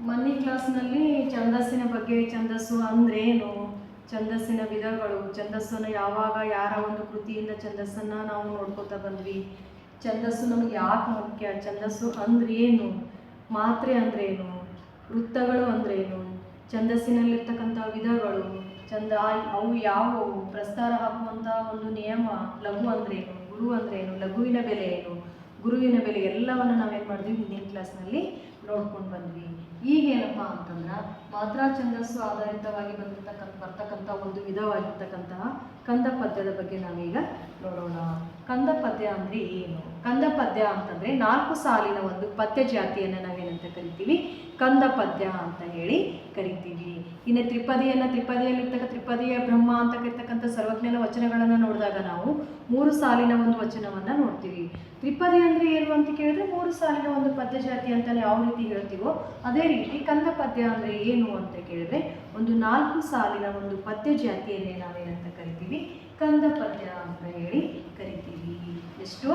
ಮೊನ್ನೆ ಕ್ಲಾಸ್ನಲ್ಲಿ ಛಂದಸ್ಸಿನ ಬಗ್ಗೆ ಛಂದಸ್ಸು ಅಂದ್ರೇನು? ಛಂದಸ್ಸಿನ ವಿಧಗಳು, ಛಂದಸ್ಸನ್ನು ಯಾವಾಗ ಯಾರ ಒಂದು ಕೃತಿಯಿಂದ ಛಂದಸ್ಸನ್ನು ನಾವು ನೋಡ್ಕೊತಾ ಬಂದ್ವಿ? ಛಂದಸ್ಸು ನಮಗೆ ಯಾಕೆ ಮುಖ್ಯ? ಛಂದಸ್ಸು ಅಂದ್ರೇನು? ಮಾತ್ರೆ ಅಂದ್ರೇನು? ವೃತ್ತಗಳು ಅಂದ್ರೇನು? ಛಂದಸ್ಸಿನಲ್ಲಿರ್ತಕ್ಕಂಥ ವಿಧಗಳು ಚಂದ ಅವು ಯಾವುವು? ಪ್ರಸ್ತಾರ ಹಾಕುವಂಥ ಒಂದು ನಿಯಮ, ಲಘು ಅಂದ್ರೇನು? ಗುರು ಅಂದ್ರೇನು? ಲಘುವಿನ ಬೆಲೆ ಏನು? ಗುರುವಿನ ಬೆಲೆ ಎಲ್ಲವನ್ನು ನಾವೇನು ಮಾಡಿದ್ವಿ? ಹಿಂದಿನ ಕ್ಲಾಸ್ನಲ್ಲಿ ನೋಡ್ಕೊಂಡು ಬಂದ್ವಿ. ಈಗೇನಪ್ಪ ಅಂತಂದ್ರೆ ಮಾತ್ರ ಛಂದಸ್ಸು ಆಧಾರಿತವಾಗಿ ಬಂದಿರ್ತಕ್ಕಂಥ, ಬರ್ತಕ್ಕಂಥ ಒಂದು ವಿಧವಾಗಿರ್ತಕ್ಕಂತಹ ಕಂದ ಪದ್ಯದ ಬಗ್ಗೆ ನಾವೀಗ ನೋಡೋಣ. ಕಂದ ಪದ್ಯ ಅಂದರೆ ಏನು? ಕಂದ ಪದ್ಯ ಅಂತಂದರೆ ನಾಲ್ಕು ಸಾಲಿನ ಒಂದು ಪದ್ಯ ಜಾತಿಯನ್ನು ನಾವೇನಂತ ಕರಿತೀವಿ? ಕಂದ ಪದ್ಯ ಅಂತ ಹೇಳಿ ಕರಿತೀವಿ. ಇನ್ನು ತ್ರಿಪದಿಯನ್ನು ತ್ರಿಪದಿಯಲ್ಲಿರ್ತಕ್ಕ ತ್ರಿಪದಿಯ ಬ್ರಹ್ಮ ಅಂತ ಕರಿತಕ್ಕಂಥ ಸರ್ವಜ್ಞನ ವಚನಗಳನ್ನು ನೋಡಿದಾಗ ನಾವು ಮೂರು ಸಾಲಿನ ಒಂದು ವಚನವನ್ನು ನೋಡ್ತೀವಿ. ತ್ರಿಪದಿ ಅಂದರೆ ಏನು ಅಂತ ಕೇಳಿದ್ರೆ ಮೂರು ಸಾಲಿನ ಒಂದು ಪದ್ಯ ಜಾತಿ ಅಂತ ಯಾವ ರೀತಿ ಹೇಳ್ತೀವೋ ಅದೇ ರೀತಿ ಕಂದ ಪದ್ಯ ಅಂದರೆ ಏನು ಅಂತ ಕೇಳಿದ್ರೆ ಒಂದು ನಾಲ್ಕು ಸಾಲಿನ ಒಂದು ಪದ್ಯ ಜಾತಿಯನ್ನೇ ನಾವೇನಂತ ಕರಿತೀವಿ? ಕಂದ ಪದ್ಯ ಅಂತ ಹೇಳಿ ಎಷ್ಟು?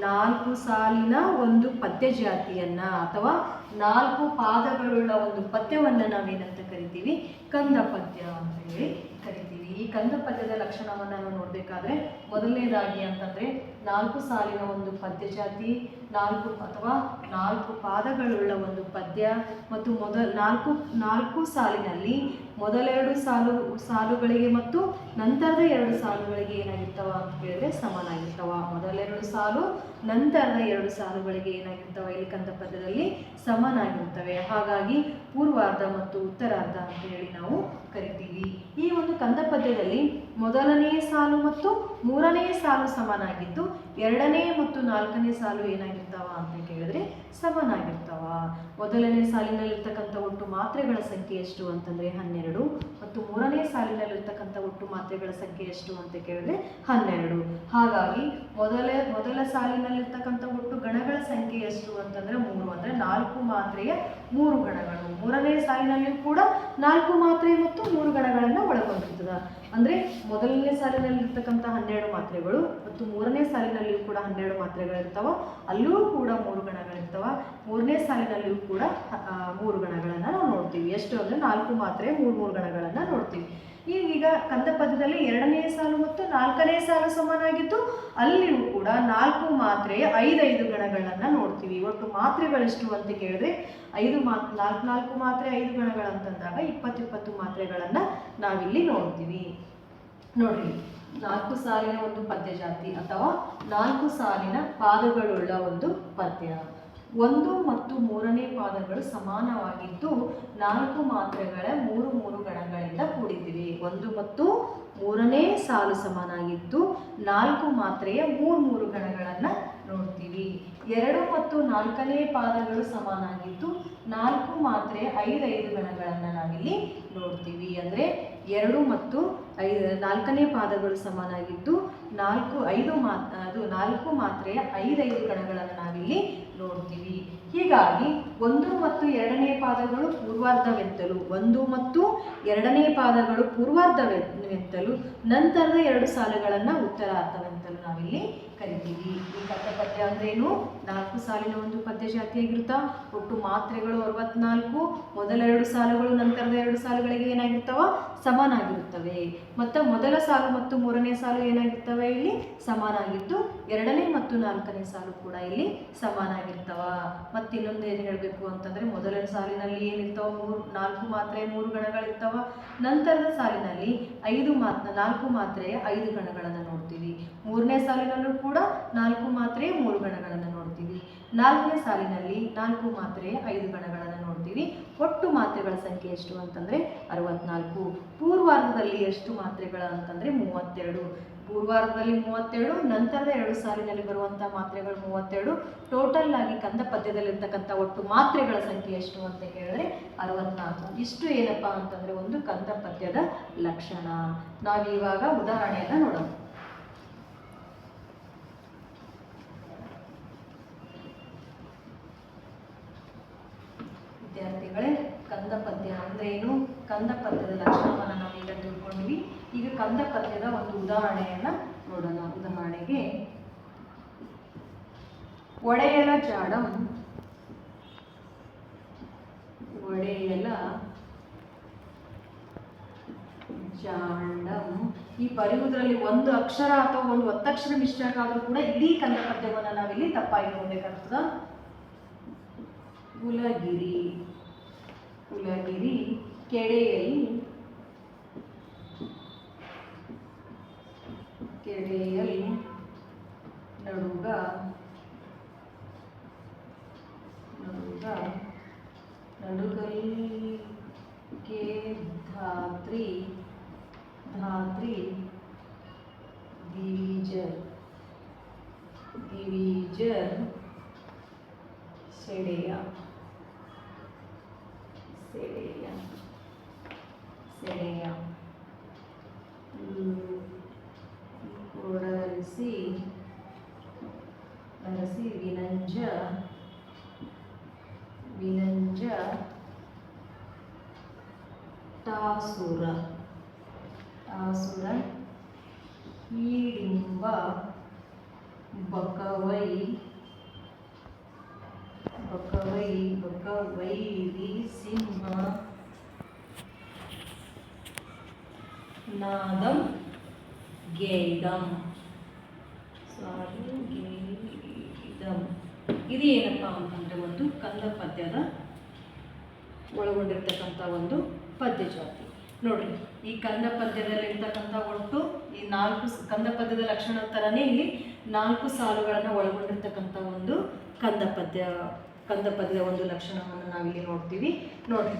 ನಾಲ್ಕು ಸಾಲಿನ ಒಂದು ಪದ್ಯ ಜಾತಿಯನ್ನ ಅಥವಾ ನಾಲ್ಕು ಪಾದಗಳುಳ್ಳ ಒಂದು ಪದ್ಯವನ್ನ ನಾವೇನಂತ ಕರಿತೀವಿ? ಕಂದ ಪದ್ಯ ಅಂತ ಹೇಳಿ ಕರಿತೀವಿ. ಈ ಕಂದ ಪದ್ಯದ ಲಕ್ಷಣವನ್ನು ನೋಡಬೇಕಾದ್ರೆ ಮೊದಲನೇದಾಗಿ ಅಂತಂದ್ರೆ ನಾಲ್ಕು ಸಾಲಿನ ಒಂದು ಪದ್ಯ ಜಾತಿ ನಾಲ್ಕು ಅಥವಾ ನಾಲ್ಕು ಪಾದಗಳುಳ್ಳ ಒಂದು ಪದ್ಯ ಮತ್ತು ಮೊದಲ ನಾಲ್ಕು ನಾಲ್ಕು ಸಾಲಿನಲ್ಲಿ ಮೊದಲೆರಡು ಸಾಲು, ಸಾಲುಗಳಿಗೆ ಮತ್ತು ನಂತರದ ಎರಡು ಸಾಲುಗಳಿಗೆ ಏನಾಗಿರ್ತಾವ ಅಂತ ಕೇಳಿದ್ರೆ ಸಮನಾಗಿರ್ತಾವ. ಮೊದಲೆರಡು ಸಾಲು, ನಂತರದ ಎರಡು ಸಾಲುಗಳಿಗೆ ಏನಾಗಿರ್ತಾವ ಇಲ್ಲಿ ಕಂದ ಪದ್ಯದಲ್ಲಿ ಸಮನಾಗಿರ್ತವೆ. ಹಾಗಾಗಿ ಪೂರ್ವಾರ್ಧ ಮತ್ತು ಉತ್ತರಾರ್ಧ ಅಂತ ಹೇಳಿ ನಾವು ಕರಿತೀವಿ. ಈ ಒಂದು ಕಂದ ಪದ್ಯದಲ್ಲಿ ಮೊದಲನೇ ಸಾಲು ಮತ್ತು ಮೂರನೇ ಸಾಲು ಸಮನಾಗಿದ್ದು ಎರಡನೇ ಮತ್ತು ನಾಲ್ಕನೇ ಸಾಲು ಏನಾಗಿರ್ತಾವ ಅಂತ ಕೇಳಿದ್ರೆ ಸಮನಾಗಿರ್ತಾವ ಮೊದಲನೇ ಸಾಲಿನಲ್ಲಿರ್ತಕ್ಕಂಥ ಒಟ್ಟು ಮಾತ್ರೆಗಳ ಸಂಖ್ಯೆ ಎಷ್ಟು ಅಂತಂದ್ರೆ ಹನ್ನೆರಡು. ಮತ್ತು ಮೂರನೇ ಸಾಲಿನಲ್ಲಿರ್ತಕ್ಕಂಥ ಒಟ್ಟು ಮಾತ್ರೆಗಳ ಸಂಖ್ಯೆ ಎಷ್ಟು ಅಂತ ಕೇಳಿದ್ರೆ ಹನ್ನೆರಡು. ಹಾಗಾಗಿ ಮೊದಲ ಮೊದಲ ಸಾಲಿನಲ್ಲಿರ್ತಕ್ಕಂಥ ಒಟ್ಟು ಗಣಗಳ ಸಂಖ್ಯೆ ಎಷ್ಟು ಅಂತಂದ್ರೆ ಮೂರು. ಅಂದ್ರೆ ನಾಲ್ಕು ಮಾತ್ರೆಯ ಮೂರು ಗಣಗಳು. ಮೂರನೇ ಸಾಲಿನಲ್ಲಿ ಕೂಡ ನಾಲ್ಕು ಮಾತ್ರೆ ಮತ್ತು ಮೂರು ಗಣಗಳನ್ನು ಒಳಗೊಂಡಿರ್ತದ. ಅಂದ್ರೆ ಮೊದಲನೇ ಸಾಲಿನಲ್ಲಿರ್ತಕ್ಕಂಥ ಹನ್ನೆರಡು ಮಾತ್ರೆಗಳು ಮತ್ತು ಮೂರನೇ ಸಾಲಿನಲ್ಲಿಯೂ ಕೂಡ ಹನ್ನೆರಡು ಮಾತ್ರೆಗಳಿರ್ತಾವ. ಅಲ್ಲೂ ಕೂಡ ಮೂರು ಗಣಗಳಿರ್ತಾವ. ಮೂರನೇ ಸಾಲಿನಲ್ಲಿಯೂ ಕೂಡ ಮೂರು ಗಣಗಳನ್ನು ನಾವು ನೋಡ್ತೀವಿ. ಎಷ್ಟು ಅಂದರೆ ನಾಲ್ಕು ಮಾತ್ರೆ, ಮೂರು ಮೂರು ಗಣಗಳನ್ನು ನೋಡ್ತೀವಿ. ಈಗೀಗ ಕಂದ ಪದ್ಯದಲ್ಲಿ ಎರಡನೇ ಸಾಲು ಮತ್ತು ನಾಲ್ಕನೇ ಸಾಲು ಸಮನಾಗಿದ್ದು, ಅಲ್ಲಿಯೂ ಕೂಡ ನಾಲ್ಕು ಮಾತ್ರೆಯ ಐದೈದು ಗಣಗಳನ್ನು ನೋಡ್ತೀವಿ. ಒಟ್ಟು ಮಾತ್ರೆಗಳೆಷ್ಟು ಅಂತ ಕೇಳಿದ್ರೆ, ಐದು ಮಾತ್ ನಾಲ್ಕು ನಾಲ್ಕು ಮಾತ್ರೆ, ಐದು ಗಣಗಳಂತಂದಾಗ ಇಪ್ಪತ್ತಿಪ್ಪತ್ತು ಮಾತ್ರೆಗಳನ್ನು ನಾವಿಲ್ಲಿ ನೋಡ್ತೀವಿ. ನೋಡ್ರಿ. ನಾಲ್ಕು ಸಾಲಿನ ಒಂದು ಪದ್ಯ ಜಾತಿ ಅಥವಾ ನಾಲ್ಕು ಸಾಲಿನ ಪಾದಗಳುಳ್ಳ ಒಂದು ಪದ್ಯ. ಒಂದು ಮತ್ತು ಮೂರನೇ ಪಾದಗಳು ಸಮಾನವಾಗಿದ್ದು ನಾಲ್ಕು ಮಾತ್ರೆಗಳ ಮೂರು ಮೂರು ಗಣಗಳಿಂದ ಕೂಡಿದ್ದೀವಿ. ಒಂದು ಮತ್ತು ಮೂರನೇ ಸಾಲು ಸಮಾನಾಗಿದ್ದು ನಾಲ್ಕು ಮಾತ್ರೆಯ ಮೂರು ಮೂರು ಗಣಗಳನ್ನು ನೋಡ್ತೀವಿ. ಎರಡು ಮತ್ತು ನಾಲ್ಕನೇ ಪಾದಗಳು ಸಮಾನಾಗಿದ್ದು ನಾಲ್ಕು ಮಾತ್ರೆಯ ಐದೈದು ಗಣಗಳನ್ನು ನಾವಿಲ್ಲಿ ನೋಡ್ತೀವಿ. ಅಂದರೆ ಎರಡು ಮತ್ತು ಐದು ನಾಲ್ಕನೇ ಪಾದಗಳು ಸಮನಾಗಿದ್ದು ನಾಲ್ಕು ಐದು ಮಾ, ಅದು ನಾಲ್ಕು ಮಾತ್ರೆಯ ಐದೈದು ಗಣಗಳನ್ನು ನಾವಿಲ್ಲಿ ನೋಡ್ತೀವಿ. ಹೀಗಾಗಿ ಒಂದು ಮತ್ತು ಎರಡನೇ ಪಾದಗಳು ಪೂರ್ವಾರ್ಧವೆತ್ತಲು, ಒಂದು ಮತ್ತು ಎರಡನೇ ಪಾದಗಳು ಪೂರ್ವಾರ್ಧವೆತ್ತಲು, ನಂತರದ ಎರಡು ಸಾಲುಗಳನ್ನು ಉತ್ತರಾರ್ಧವೆಂತಲು ನಾವಿಲ್ಲಿ ಕರಿತೀವಿ. ಈ ಕಥೆ ಪದ್ಯ ಅಂದ್ರೇನು ನಾಲ್ಕು ಸಾಲಿನ ಒಂದು ಪದ್ಯ ಜಾತಿಯಾಗಿರುತ್ತಾ ಒಟ್ಟು ಮಾತ್ರೆಗಳು ಅರವತ್ನಾಲ್ಕು. ಮೊದಲೆರಡು ಸಾಲುಗಳು ನಂತರದ ಎರಡು ಸಾಲುಗಳಿಗೆ ಏನಾಗಿರ್ತಾವ? ಸಮನಾಗಿರುತ್ತವೆ. ಮತ್ತು ಮೊದಲ ಸಾಲು ಮತ್ತು ಮೂರನೇ ಸಾಲು ಏನಾಗಿರ್ತವೆ ಇಲ್ಲಿ? ಸಮಾನಾಗಿದ್ದು ಎರಡನೇ ಮತ್ತು ನಾಲ್ಕನೇ ಸಾಲು ಕೂಡ ಇಲ್ಲಿ ಸಮಾನಾಗಿರ್ತಾವ. ಮತ್ತು ಇನ್ನೊಂದು ಏನು ಹೇಳಬೇಕು ಅಂತಂದರೆ ಮೊದಲನೇ ಸಾಲಿನಲ್ಲಿ ಏನಿರ್ತಾವ? ಮೂರು, ನಾಲ್ಕು ಮಾತ್ರೆ, ಮೂರು ಗಣಗಳಿರ್ತಾವ. ನಂತರದ ಸಾಲಿನಲ್ಲಿ ಐದು ಮಾತ್ ನಾಲ್ಕು ಮಾತ್ರೆಯ ಐದು ಗಣಗಳನ್ನು ಮೂರನೇ ಸಾಲಿನಲ್ಲೂ ಕೂಡ ನಾಲ್ಕು ಮಾತ್ರೆ ಮೂರು ಗಣಗಳನ್ನು ನೋಡ್ತೀವಿ. ನಾಲ್ಕನೇ ಸಾಲಿನಲ್ಲಿ ನಾಲ್ಕು ಮಾತ್ರೆ ಐದು ಗಣಗಳನ್ನು ನೋಡ್ತೀವಿ. ಒಟ್ಟು ಮಾತ್ರೆಗಳ ಸಂಖ್ಯೆ ಎಷ್ಟು ಅಂತಂದರೆ ಅರವತ್ನಾಲ್ಕು. ಪೂರ್ವಾರ್ಧದಲ್ಲಿ ಎಷ್ಟು ಮಾತ್ರೆಗಳ ಅಂತಂದರೆ ಮೂವತ್ತೆರಡು. ಪೂರ್ವಾರ್ಧದಲ್ಲಿ ಮೂವತ್ತೆರಡು, ನಂತರದ ಎರಡು ಸಾಲಿನಲ್ಲಿ ಬರುವಂಥ ಮಾತ್ರೆಗಳು ಮೂವತ್ತೆರಡು. ಟೋಟಲ್ ಆಗಿ ಕಂದ ಪದ್ಯದಲ್ಲಿರ್ತಕ್ಕಂಥ ಒಟ್ಟು ಮಾತ್ರೆಗಳ ಸಂಖ್ಯೆ ಎಷ್ಟು ಅಂತ ಹೇಳಿದ್ರೆ ಅರವತ್ನಾಲ್ಕು. ಇಷ್ಟು ಏನಪ್ಪ ಅಂತಂದರೆ ಒಂದು ಕಂದ ಪದ್ಯದ ಲಕ್ಷಣ. ನಾವಿವಾಗ ಉದಾಹರಣೆಯನ್ನು ನೋಡೋಣ ವಿದ್ಯಾರ್ಥಿಗಳೇ ಕಂದ ಪದ್ಯ ಅಂದ್ರೆ ಏನು ಕಂದ ಪದ್ಯದ ಲಕ್ಷಣವನ್ನು ನಾವೀಗ ತಿಳ್ಕೊಂಡ್ವಿ ಈಗ ಕಂದ ಪದ್ಯದ ಒಂದು ಉದಾಹರಣೆಯನ್ನ ನೋಡೋಣ. ಉದಾಹರಣೆಗೆ ಒಡೆಯಲ ಜಾಡಂ ಒಡೆಯಲ ಜಾಂಡಂ. ಈ ಬರೆಯುವುದರಲ್ಲಿ ಒಂದು ಅಕ್ಷರ ಅಥವಾ ಒಂದು ಒತ್ತಕ್ಷರ ಮಿಸ್ಟೇಕ್ ಆದರೂ ಕೂಡ ಇಡೀ ಕಂದ ಪದ್ಯವನ್ನು ನಾವಿಲ್ಲಿ ತಪ್ಪಾಗಿಕೊಳ್ಬೇಕಾಗ್ತದ ಕುಲಗಿರಿ ಕುಲಗಿರಿ ಕೆಡೆಯಲ್ಲಿ ಕೆಡೆಯಲ್ಲಿ ನಡುಗ ನಡುಗ ನಡುಗಲ್ಗೆ ಧಾತ್ರಿ ಧಾತ್ರಿ ದಿವಿಜರ್ ದಿವಿಜರ್ ಸೆಡೆಯ ಸೆಡೆಯ ಸೆಡೆಯ ಕೊಡಲಿಸಿ ಟಾಸುರ ಆಸುರ ಈಡಿಂಬ ಬಕವೈ. ಬಕವೈ ಬಕವೈರಿ ಸಿಂಹ. ನಾದಂ ಗೇದಂ ಗೇದಂ ಇದು ಏನಪ್ಪ ಅಂತಂದರೆ ಒಂದು ಕಂದ ಪದ್ಯದ ಒಳಗೊಂಡಿರ್ತಕ್ಕಂಥ ಒಂದು ಪದ್ಯ ಜಾತಿ. ನೋಡ್ರಿ, ಈ ಕಂದ ಪದ್ಯದಲ್ಲಿರ್ತಕ್ಕಂಥ ಒಟ್ಟು ಈ ನಾಲ್ಕು ಕಂದ ಪದ್ಯದ ಲಕ್ಷಣ ಥರನೇ ಇಲ್ಲಿ ನಾಲ್ಕು ಸಾಲುಗಳನ್ನು ಒಳಗೊಂಡಿರ್ತಕ್ಕಂಥ ಒಂದು ಕಂದ ಪದ್ಯ, ಕಂದ ಪದ್ಯದ ಒಂದು ಲಕ್ಷಣವನ್ನು ನಾವಿಲ್ಲಿ ನೋಡ್ತೀವಿ. ನೋಡ್ರಿ,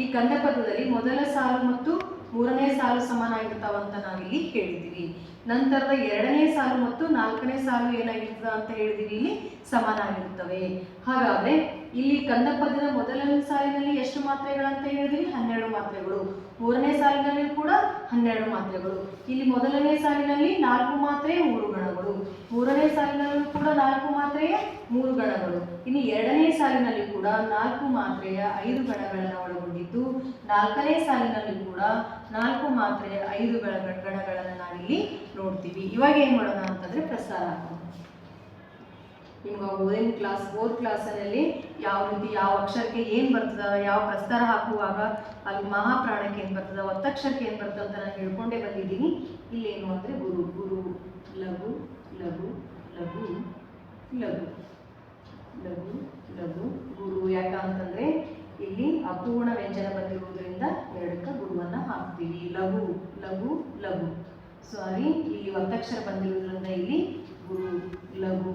ಈ ಕಂದ ಪದ್ಯದಲ್ಲಿ ಮೊದಲ ಸಾಲು ಮತ್ತು ಮೂರನೇ ಸಾಲು ಸಮಾನ ಆಗಿರ್ತಾವಂತ ನಾವಿಲ್ಲಿ ಹೇಳಿದ್ದೀವಿ. ನಂತರದ ಎರಡನೇ ಸಾಲು ಮತ್ತು ನಾಲ್ಕನೇ ಸಾಲು ಏನಾಗಿರ್ತದ ಅಂತ ಹೇಳಿದೀವಿ ಇಲ್ಲಿ ಸಮಾನಾಗಿರುತ್ತವೆ ಹಾಗಾದ್ರೆ ಇಲ್ಲಿ ಕಂದ ಪದ್ಯದ ಮೊದಲನೇ ಸಾಲಿನಲ್ಲಿ ಎಷ್ಟು ಮಾತ್ರೆಗಳಂತ ಹೇಳಿದೀವಿ ಹನ್ನೆರಡು ಮಾತ್ರೆಗಳು. ಮೂರನೇ ಸಾಲಿನಲ್ಲಿ ಕೂಡ ಹನ್ನೆರಡು ಮಾತ್ರೆಗಳು. ಇಲ್ಲಿ ಮೊದಲನೇ ಸಾಲಿನಲ್ಲಿ ನಾಲ್ಕು ಮಾತ್ರೆ, ಮೂರು ಗಣಗಳು. ಮೂರನೇ ಸಾಲಿನಲ್ಲೂ ಕೂಡ ನಾಲ್ಕು ಮಾತ್ರೆಯ, ಮೂರು ಗಣಗಳು. ಇನ್ನು ಎರಡನೇ ಸಾಲಿನಲ್ಲಿ ಕೂಡ ನಾಲ್ಕು ಮಾತ್ರೆಯ ಐದು ಗಣಗಳನ್ನು ಒಳಗೊಂಡಿದ್ದು, ನಾಲ್ಕನೇ ಸಾಲಿನಲ್ಲಿ ಕೂಡ ನಾಲ್ಕು ಮಾತ್ರೆಯ ಐದು ಗಣ, ಗಣಗಳನ್ನು ನಾವಿಲ್ಲಿ ನೋಡ್ತೀವಿ. ಇವಾಗ ಏನು ಮಾಡೋಣ ಅಂತಂದ್ರೆ ಪ್ರಸಾರ ಹಾಕೋಣ. ನಿಮ್ಗೆ ಓದಿನ ಕ್ಲಾಸ್, ಓದ್ ಕ್ಲಾಸಲ್ಲಿ ಯಾವ ರೀತಿ, ಯಾವ ಅಕ್ಷರಕ್ಕೆ ಏನು ಬರ್ತದ ಯಾವ ಪ್ರಸ್ತಾರ ಹಾಕುವಾಗ, ಅಲ್ಲಿ ಮಹಾಪ್ರಾಣಕ್ಕೆ ಏನು ಬರ್ತದ ಒತ್ತಕ್ಷರಕ್ಕೆ ಏನು ಬರ್ತದ ಅಂತ ನಾನು ಹೇಳ್ಕೊಂಡೇ ಬಂದಿದ್ದೀನಿ. ಇಲ್ಲೇನು ಅಂದರೆ ಗುರು ಗುರು, ಲಘು ಲಘು ಲಘು ಲಘು ಲಘು ಲಘು, ಗುರು. ಯಾಕ ಅಂತಂದ್ರೆ ಇಲ್ಲಿ ಅಪೂರ್ಣ ವ್ಯಂಜನ ಬಂದಿರುವುದರಿಂದ ಎರಡಕ್ಕೆ ಗುರುವನ್ನ ಹಾಕ್ತೀವಿ. ಲಘು ಲಘು ಲಘು. ಸಾರಿ ಇಲ್ಲಿ ಒತ್ತಕ್ಷರ ಬಂದಿರೋದ್ರಿಂದ ಇಲ್ಲಿ ಗುರು ಲಘು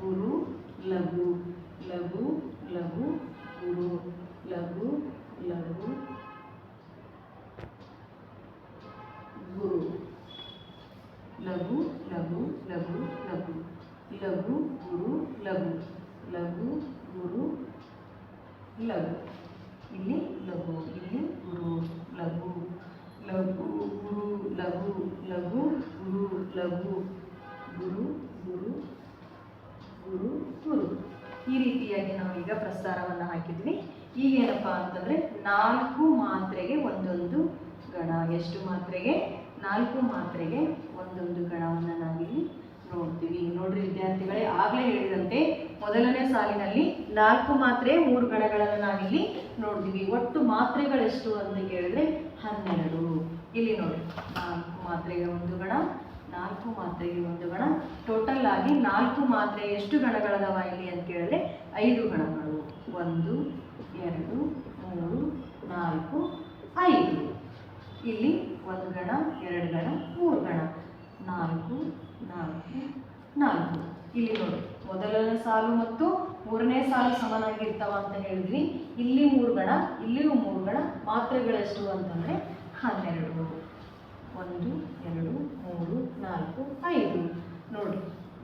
ಗುರು ಲಘು ಲಘು ಲಘು ಗುರು ಲಘು ಲಘು ಗುರು ಲಘು ಲಘು ಲಘು ಲಘು ಲಘು ಗುರು ಲಘು ಲಘು ಗುರು ಲಘು ಇಲ್ಲಿ ಲಘು ಇಲ್ಲಿ ಗುರು ಲಘು ಲಘು ಗುರು ಲಘು ಲಘು ಗುರು ಲಘು, ಗುರು ಗುರು ಗುರು ಗುರು. ಈ ರೀತಿಯಾಗಿ ನಾವು ಈಗ ಪ್ರಸ್ತಾರವನ್ನು ಹಾಕಿದ್ವಿ. ಈಗ ಏನಪ್ಪ ಅಂತಂದರೆ ನಾಲ್ಕು ಮಾತ್ರೆಗೆ ಒಂದೊಂದು ಗಣ. ಎಷ್ಟು ಮಾತ್ರೆಗೆ? ನಾಲ್ಕು ಮಾತ್ರೆಗೆ ಒಂದೊಂದು ಗಣವನ್ನು ನಾವಿಲ್ಲಿ ನೋಡ್ತೀವಿ. ನೋಡ್ರಿ ವಿದ್ಯಾರ್ಥಿಗಳೇ, ಆಗಲೇ ಹೇಳಿದಂತೆ ಮೊದಲನೇ ಸಾಲಿನಲ್ಲಿ ನಾಲ್ಕು ಮಾತ್ರೆ, ಮೂರು ಗಣಗಳನ್ನು ನಾವಿಲ್ಲಿ ನೋಡ್ತೀವಿ. ಒಟ್ಟು ಮಾತ್ರೆಗಳೆಷ್ಟು ಅಂತ ಕೇಳಿದ್ರೆ ಹನ್ನೆರಡು. ಇಲ್ಲಿ ನೋಡಿ ನಾಲ್ಕು ಮಾತ್ರೆಗೆ ಒಂದು ಗಣ ನಾಲ್ಕು ಮಾತ್ರೆಗೆ ಒಂದು ಗಣ. ಟೋಟಲ್ ಆಗಿ ನಾಲ್ಕು ಮಾತ್ರೆ ಎಷ್ಟು ಗಣಗಳದವ ಇಲ್ಲಿ ಅಂತ ಕೇಳಿದ್ರೆ ಐದು ಗಣಗಳು. ಒಂದು, ಎರಡು, ಮೂರು, ನಾಲ್ಕು, ಐದು. ಇಲ್ಲಿ ಒಂದು ಗಣ, ಎರಡು ಗಣ, ಮೂರು ಗಣ. ನಾಲ್ಕು ನಾಲ್ಕು ನಾಲ್ಕು. ಇಲ್ಲಿ ನೋಡಿ, ಮೊದಲನೇ ಸಾಲು ಮತ್ತು ಮೂರನೇ ಸಾಲು ಸಮನಾಗಿರ್ತಾವ ಅಂತ ಹೇಳಿದ್ವಿ. ಇಲ್ಲಿ ಮೂರು ಗಣ, ಇಲ್ಲಿಯೂ ಮೂರು ಗಣ. ಮಾತ್ರೆಗಳೆಷ್ಟು ಅಂತಂದರೆ ಹನ್ನೆರಡು. ಒಂದು, ಎರಡು, ಮೂರು, ನಾಲ್ಕು, ಐದು. ನೋಡಿ,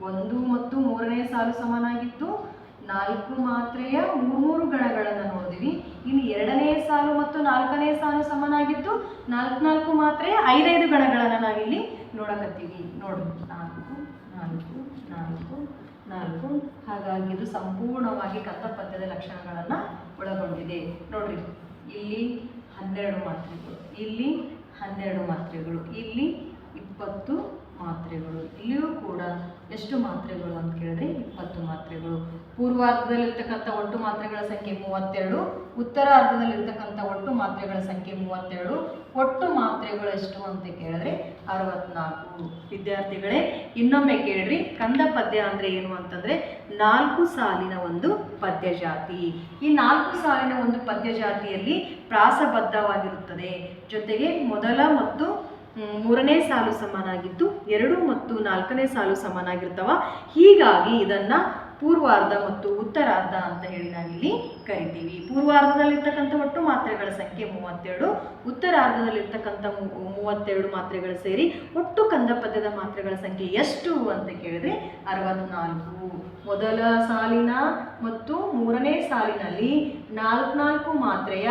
ಒಂದು ಮತ್ತು ಮೂರನೇ ಸಾಲು ಸಮನಾಗಿತ್ತು. ನಾಲ್ಕು ಮಾತ್ರೆಯ ಮೂರು ಗಣಗಳನ್ನು ನೋಡಿದ್ವಿ. ಇಲ್ಲಿ ಎರಡನೇ ಸಾಲು ಮತ್ತು ನಾಲ್ಕನೇ ಸಾಲು ಸಮನಾಗಿದ್ದು ನಾಲ್ಕು ನಾಲ್ಕು ಮಾತ್ರೆಯ ಐದೈದು ಗಣಗಳನ್ನು ನಾವಿಲ್ಲಿ ನೋಡಕತ್ತೀವಿ. ನೋಡಿ, ನಾಲ್ಕು ನಾಲ್ಕು ನಾಲ್ಕು ನಾಲ್ಕು. ಹಾಗಾಗಿ ಇದು ಸಂಪೂರ್ಣವಾಗಿ ಕಂದ ಪದ್ಯದ ಲಕ್ಷಣಗಳನ್ನು ಒಳಗೊಂಡಿದೆ. ನೋಡ್ರಿ, ಇಲ್ಲಿ ಹನ್ನೆರಡು ಮಾತ್ರೆಗಳು. ಇಲ್ಲಿ ಹನ್ನೆರಡು ಮಾತ್ರೆಗಳು. ಇಲ್ಲಿ ಇಪ್ಪತ್ತು ಮಾತ್ರೆಗಳು. ಇಲ್ಲಿಯೂ ಕೂಡ ಎಷ್ಟು ಮಾತ್ರೆಗಳು ಅಂತ ಕೇಳಿದ್ರೆ ಇಪ್ಪತ್ತು ಮಾತ್ರೆಗಳು. ಪೂರ್ವಾರ್ಧದಲ್ಲಿರ್ತಕ್ಕಂಥ ಒಟ್ಟು ಮಾತ್ರೆಗಳ ಸಂಖ್ಯೆ ಮೂವತ್ತೆರಡು, ಉತ್ತರಾರ್ಧದಲ್ಲಿರ್ತಕ್ಕಂಥ ಒಟ್ಟು ಮಾತ್ರೆಗಳ ಸಂಖ್ಯೆ ಮೂವತ್ತೆರಡು. ಒಟ್ಟು ಮಾತ್ರೆಗಳು ಎಷ್ಟು ಅಂತ ಕೇಳಿದ್ರೆ ಅರವತ್ನಾಲ್ಕು. ವಿದ್ಯಾರ್ಥಿಗಳೇ, ಇನ್ನೊಮ್ಮೆ ಕೇಳ್ರಿ, ಕಂದ ಪದ್ಯ ಅಂದ್ರೆ ಏನು ಅಂತಂದ್ರೆ ನಾಲ್ಕು ಸಾಲಿನ ಒಂದು ಪದ್ಯ ಜಾತಿ ಈ ನಾಲ್ಕು ಸಾಲಿನ ಒಂದು ಪದ್ಯ ಜಾತಿಯಲ್ಲಿ ಪ್ರಾಸಬದ್ಧವಾಗಿರುತ್ತದೆ. ಜೊತೆಗೆ ಮೊದಲ ಮತ್ತು ಮೂರನೇ ಸಾಲು ಸಮನಾಗಿದ್ದು, ಎರಡು ಮತ್ತು ನಾಲ್ಕನೇ ಸಾಲು ಸಮನಾಗಿರ್ತವ. ಹೀಗಾಗಿ ಇದನ್ನ ಪೂರ್ವಾರ್ಧ ಮತ್ತು ಉತ್ತರಾರ್ಧ ಅಂತ ಹೇಳಿ ನಾವಿಲ್ಲಿ ಕರಿತೀವಿ. ಪೂರ್ವಾರ್ಧದಲ್ಲಿರ್ತಕ್ಕಂಥ ಒಟ್ಟು ಮಾತ್ರೆಗಳ ಸಂಖ್ಯೆ ಮೂವತ್ತೆರಡು, ಉತ್ತರಾರ್ಧದಲ್ಲಿರ್ತಕ್ಕಂಥ ಮೂವತ್ತೆರಡು ಮಾತ್ರೆಗಳು ಸೇರಿ ಒಟ್ಟು ಕಂದ ಪದ್ಯದ ಮಾತ್ರೆಗಳ ಸಂಖ್ಯೆ ಎಷ್ಟು ಅಂತ ಕೇಳಿದ್ರೆ ಅರವತ್ನಾಲ್ಕು. ಮೊದಲ ಸಾಲಿನ ಮತ್ತು ಮೂರನೇ ಸಾಲಿನಲ್ಲಿ ನಾಲ್ಕು ನಾಲ್ಕು ಮಾತ್ರೆಯ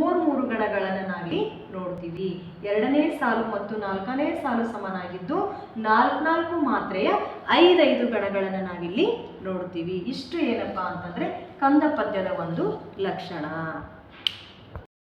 ಮೂರು ಮೂರು ಗಣಗಳನ್ನು ನಾವಿಲ್ಲಿ ನೋಡ್ತೀವಿ. ಎರಡನೇ ಸಾಲು ಮತ್ತು ನಾಲ್ಕನೇ ಸಾಲು ಸಮನಾಗಿದ್ದು ನಾಲ್ಕು ನಾಲ್ಕು ಮಾತ್ರೆಯ ಐದೈದು ಗಣಗಳನ್ನು ನಾವಿಲ್ಲಿ ನೋಡ್ತೀವಿ. ಇಷ್ಟು ಏನಪ್ಪಾ ಅಂತಂದ್ರೆ ಕಂದ ಪದ್ಯದ ಒಂದು ಲಕ್ಷಣ.